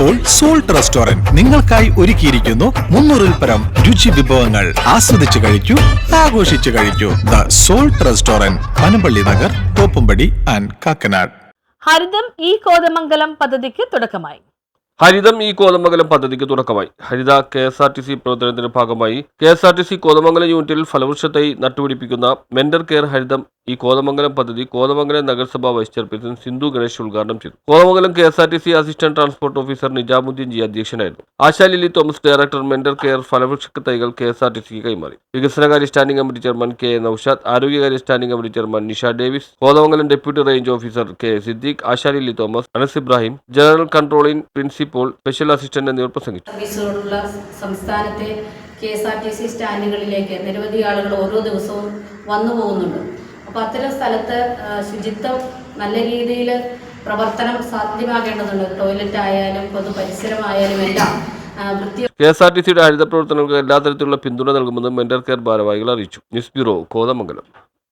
ഇപ്പോൾ salt restaurant നിങ്ങൾക്കായി ഒരുക്കിയിരിക്കുന്നു മുന്നൂറിൽ പരം രുചി വിഭവങ്ങൾ ആസ്വദിച്ചു കഴിച്ചു ആഘോഷിച്ചു കഴിച്ചു the salt restaurant Panampilly Nagar Thoppumpady and Kakkanad. ഹരിതം ഈ കോതമംഗലം പദ്ധതിക്ക് തുടക്കമായി. ഹരിതം ഈ കോതമംഗലം പദ്ധതിക്ക് തുടക്കമായി. ഹരിത K S R T C പ്രവർത്തനത്തിന്റെ ഭാഗമായി K S R T C Kothamangalam യൂണിറ്റിൽ ഫലവൃക്ഷത്തായി നട്ടുപിടിപ്പിക്കുന്ന മെന്റർ കെയർ ഹരിതം ഈ കോതമംഗലം പദ്ധതി കോതമംഗലം നഗരസഭ വൈസ് ചെയർപേഴ്സൺ സിന്ധു ഗണേഷ് ഉദ്ഘാടനം ചെയ്തു. Kothamangalam K S R T C assistant transport officer Nijamuddin G അധ്യക്ഷനായിരുന്നു. Asha Lily Thomas director Mentor Care ഫലവൃക്ഷ തൈകൾ കെ എസ് ആർ ടി സിക്ക് കൈമാറി. വികസനകാര്യ standing committee chairman K Noushad ആരോഗ്യകാര്യ standing committee chairman Nisha Davis Kothamangalam deputy range officer K Siddique Asha Lily Thomas Anas Ibrahim general controlling principal special assistant എന്നിവർ പ്രസംഗിച്ചു. സർവീസുകളുള്ള സംസ്ഥാനത്തെ K S R T C സ്റ്റാൻഡുകളിലേക്ക് നിരവധി ആളുകൾ ഓരോ ദിവസവും വന്നു പോകുന്നുണ്ട്. അപ്പോൾ അത്തരം സ്ഥലത്ത് ശുചിത്വം നല്ല രീതിയിൽ പ്രവർത്തനം സാധ്യമാകേണ്ടതുണ്ട്. ടോയ്ലറ്റ് ആയാലും പൊതു പരിസരമായാലും എല്ലാം കെ എസ് ആർ ടി സിയുടെ ഹരിത പ്രവർത്തനങ്ങൾക്ക് എല്ലാ തരത്തിലുള്ള പിന്തുണ നൽകുമെന്ന് മെന്റർ കെയർ ഭാരവാഹികൾ അറിയിച്ചു. News bureau Kothamangalam.